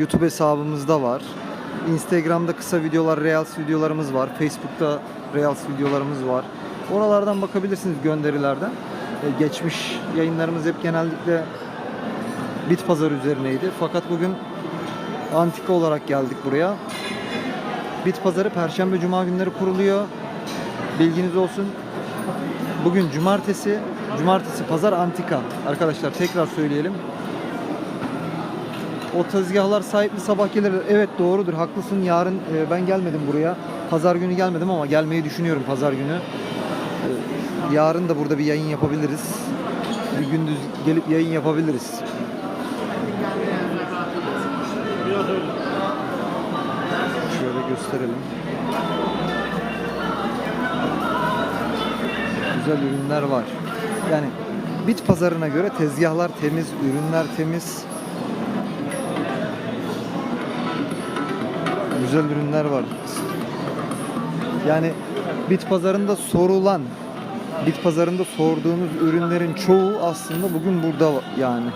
YouTube hesabımızda var. Instagram'da kısa videolar, Reels videolarımız var. Facebook'ta Reels videolarımız var. Oralardan bakabilirsiniz gönderilerden. E, geçmiş yayınlarımız hep genellikle bit pazar üzerineydi. Fakat bugün antika olarak geldik buraya. Bit pazarı perşembe cuma günleri kuruluyor. Bilginiz olsun. Bugün cumartesi, cumartesi pazar antika. Arkadaşlar tekrar söyleyelim. O tezgahlar sahipli sabah gelir. Evet doğrudur haklısın. Yarın e, ben gelmedim buraya. Pazar günü gelmedim ama gelmeyi düşünüyorum pazar günü. E, yarın da burada bir yayın yapabiliriz. Bir gündüz gelip yayın yapabiliriz. Şöyle gösterelim. Güzel ürünler var. Yani bit pazarına göre tezgahlar temiz, ürünler temiz. Güzel ürünler var. Yani bit pazarında sorulan, bit pazarında sorduğunuz ürünlerin çoğu aslında bugün burada yani.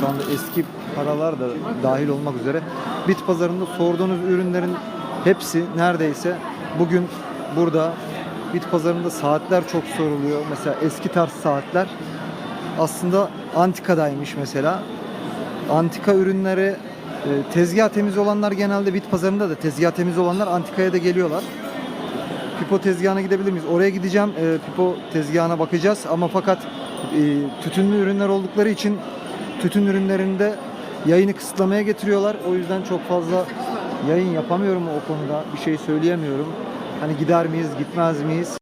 Şu anda eski paralar da dahil olmak üzere bit pazarında sorduğunuz ürünlerin hepsi neredeyse bugün burada bit pazarında saatler çok soruluyor. Mesela eski tarz saatler aslında antikadaymış mesela. Antika ürünleri tezgah temiz olanlar genelde bit pazarında da tezgah temiz olanlar antikaya da geliyorlar. Pipo tezgahına gidebilir miyiz? Oraya gideceğim. E, Pipo tezgahına bakacağız ama fakat e, tütünlü ürünler oldukları için tütün ürünlerinde yayını kısıtlamaya getiriyorlar. O yüzden çok fazla yayın yapamıyorum o konuda. Bir şey söyleyemiyorum. Hani gider miyiz, gitmez miyiz?